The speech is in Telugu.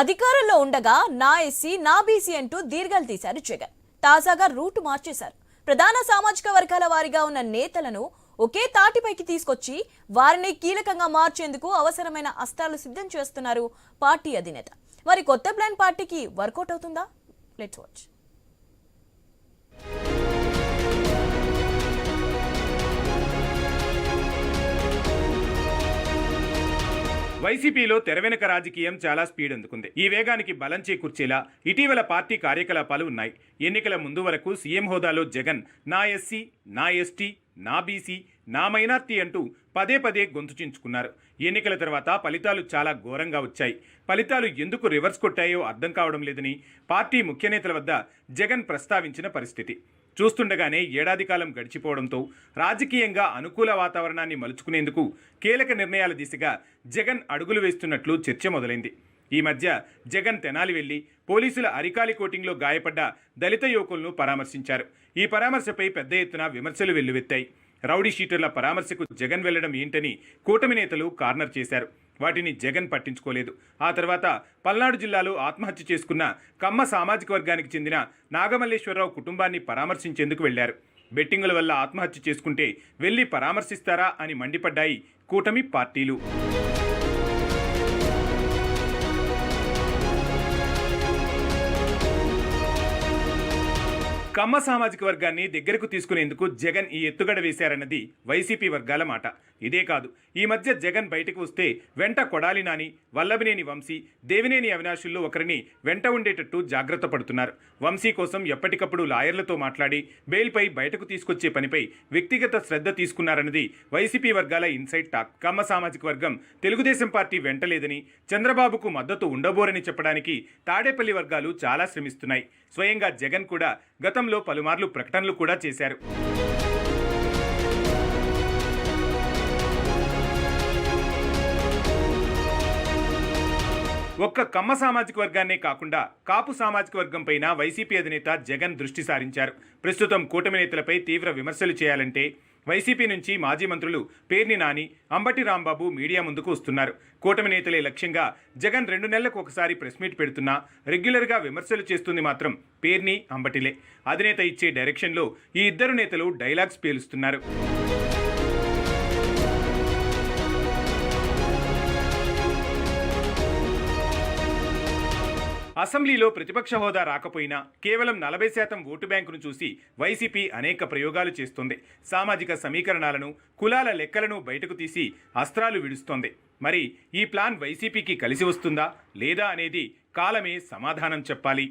అధికారంలో ఉండగా నా ఎస్సీ నా బీసీ అంటూ దీర్ఘాలు తీశారు జగన్. తాజాగా రూట్ మార్చేశారు. ప్రధాన సామాజిక వర్గాల వారిగా ఉన్న నేతలను ఒకే తాటిపైకి తీసుకొచ్చి వారిని కీలకంగా మార్చేందుకు అవసరమైన అస్త్రాలు సిద్ధం చేస్తున్నారు పార్టీ అధినేత. మరి కొత్త ప్లాన్ పార్టీకి వర్కౌట్ అవుతుందా? లెట్స్ వాచ్ వైసీపీలో తెరవెనక రాజకీయం చాలా స్పీడ్ అందుకుంది. ఈ వేగానికి బలం చేకూర్చేలా ఇటీవల పార్టీ కార్యకలాపాలు ఉన్నాయి. ఎన్నికల ముందు వరకు సీఎం హోదాలో జగన్ నా ఎస్సీ నా ఎస్టీ నా బీసీ నా మైనార్టీ అంటూ పదే పదే గొంతు చించుకున్నారు. ఎన్నికల తర్వాత ఫలితాలు చాలా ఘోరంగా వచ్చాయి. ఫలితాలు ఎందుకు రివర్స్ కొట్టాయో అర్థం కావడం లేదని పార్టీ ముఖ్యనేతల వద్ద జగన్ ప్రస్తావించిన పరిస్థితి. చూస్తుండగానే ఏడాది కాలం గడిచిపోవడంతో రాజకీయంగా అనుకూల వాతావరణాన్ని మలుచుకునేందుకు కీలక నిర్ణయాల దిశగా జగన్ అడుగులు వేస్తున్నట్లు చర్చ మొదలైంది. ఈ మధ్య జగన్ తెనాలి వెళ్ళి పోలీసుల అరికాలి కోటింగ్లో గాయపడ్డ దళిత యువకులను పరామర్శించారు. ఈ పరామర్శపై పెద్ద ఎత్తున విమర్శలు వెల్లువెత్తాయి. రౌడీ షీటర్ల పరామర్శకు జగన్ వెళ్ళడం ఏంటని కూటమి నేతలు కార్నర్ చేశారు. వాటిని జగన్ పట్టించుకోలేదు. ఆ తర్వాత పల్నాడు జిల్లాలో ఆత్మహత్య చేసుకున్న కమ్మ సామాజిక వర్గానికి చెందిన నాగమల్లేశ్వరరావు కుటుంబాన్ని పరామర్శించేందుకు వెళ్ళారు బెట్టింగుల వల్ల ఆత్మహత్య చేసుకుంటే వెళ్ళి పరామర్శిస్తారా అని మండిపడ్డాయి కూటమి పార్టీలు. కమ్మ సామాజిక వర్గాన్ని దగ్గరకు తీసుకునేందుకు జగన్ ఈ ఎత్తుగడ వేశారన్నది వైసీపీ వర్గాల మాట. ఇదే కాదు ఈ మధ్య జగన్ బయటకు వస్తే వెంట కొడాలి నాని వల్లభనేని వంశీ దేవినేని అవినాశుల్లో ఒకరిని వెంట ఉండేటట్టు జాగ్రత్త పడుతున్నారు. వంశీ కోసం ఎప్పటికప్పుడు లాయర్లతో మాట్లాడి బెయిల్పై బయటకు తీసుకొచ్చే పనిపై వ్యక్తిగత శ్రద్ధ తీసుకున్నారన్నది వైసీపీ వర్గాల ఇన్సైడ్ టాక్. కమ్మ సామాజిక వర్గం తెలుగుదేశం పార్టీ వెంటలేదని చంద్రబాబుకు మద్దతు ఉండబోరని చెప్పడానికి తాడేపల్లి వర్గాలు చాలా శ్రమిస్తున్నాయి. స్వయంగా జగన్ కూడా గత గతంలో పలుమార్లు ప్రకటనలు కూడా చేశారు. ఒక్క కమ్మ సామాజిక వర్గాన్నే కాకుండా కాపు సామాజిక వర్గం పైన వైసీపీ అధినేత జగన్ దృష్టి సారించారు. ప్రస్తుతం కూటమి నేతలపై తీవ్ర విమర్శలు చేయాలంటే వైసీపీ నుంచి మాజీ మంత్రులు పేర్ని నాని అంబటి రాంబాబు మీడియా ముందుకు వస్తున్నారు. కూటమి నేతలే లక్ష్యంగా జగన్ రెండు నెలలకు ఒకసారి ప్రెస్ మీట్ పెడుతున్నా రెగ్యులర్గా విమర్శలు చేస్తుంది మాత్రం పేర్ని అంబటిలే. అధినేత ఇచ్చే డైరెక్షన్లో ఈ ఇద్దరు నేతలు డైలాగ్స్ పేలుస్తున్నారు. అసెంబ్లీలో ప్రతిపక్ష హోదా రాకపోయినా కేవలం నలభై శాతం ఓటు బ్యాంకును చూసి వైసీపీ అనేక ప్రయోగాలు చేస్తుంది. సామాజిక సమీకరణాలను కులాల లెక్కలను బయటకు తీసి అస్త్రాలు విడుస్తోంది. మరి ఈ ప్లాన్ వైసీపీకి కలిసి వస్తుందా లేదా అనేది కాలమే సమాధానం చెప్పాలి.